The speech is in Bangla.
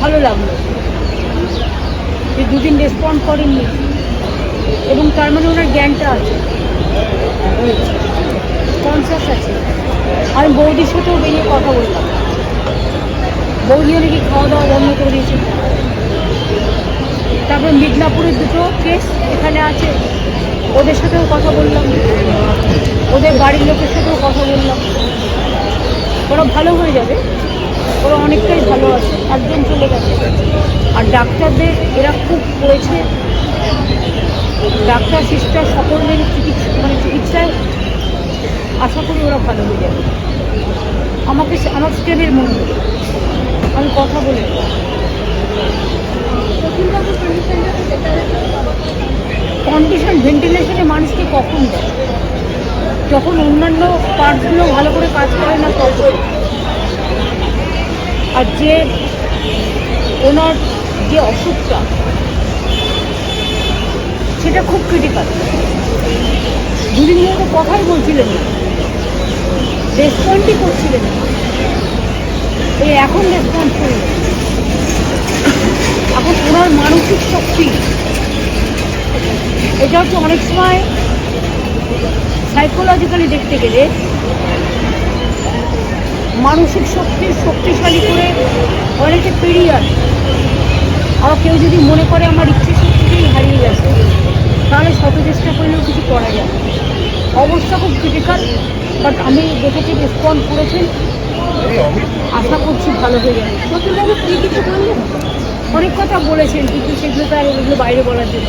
ভালো লাগল। যে দুদিন রেসপন্ড করেননি। এবং তার মানে ওনার জ্ঞানটা আছে। কনসাস আছে। আমি বৌদির সাথেও বেরিয়ে কথা বললাম বৌদিও নাকি খাওয়া দাওয়া বন্ধ করে দিয়েছে। তারপর মিদনাপুরের দুটো কেস এখানে আছে। ওদের সাথেও কথা বললাম। ওদের বাড়ির লোকের সাথেও কথা বললাম। ওরা ভালো হয়ে যাবে। ওরা অনেকটাই ভালো আছে, একজন চলে গেছে। আর ডাক্তারদের, এরা খুব করেছে। ডাক্তার, সিস্টার সকলের চিকিৎসা মানে চিকিৎসায় আশা করি ওরা ভালো হয়ে যাবে। আমাকে আমার স্টেবেল মনে হলো আমি কথা বলে কন্ডিশন, ভেন্টিলেশনে মানুষকে কখন দেয়? যখন অন্যান্য পার্টসগুলো ভালো করে কাজ করে না তখন আর যে ওনার যে অসুখটা, সেটা খুব ক্রিটিক্যাল দুদিন ধরে কথাই বলছিলেন না। রেসপন্ডই করছিলেন না। এই এখন রেসপন্স করলেন এখন ওনার মানসিক শক্তি। এটা হচ্ছে অনেক সময় সাইকোলজিক্যালি দেখতে গেলে মানসিক শক্তি শক্তিশালী করে অনেকে পেরিয়ে আসে আবার কেউ যদি মনে করে আমার ইচ্ছে শক্তিকেই হারিয়ে গেছে, তাহলে শত চেষ্টা করলেও কিছু করা যায়। অবস্থা খুব ক্রিটিক্যাল বাট আমি দেখেছি রেসপন্ড করেছেন, আশা করছি ভালো হয়ে যাবে নতুনবাবু কী কিছু বললেন অনেক কথা বলেছেন, কিন্তু সেগুলো তো আর ওগুলো বাইরে বলার জন্য।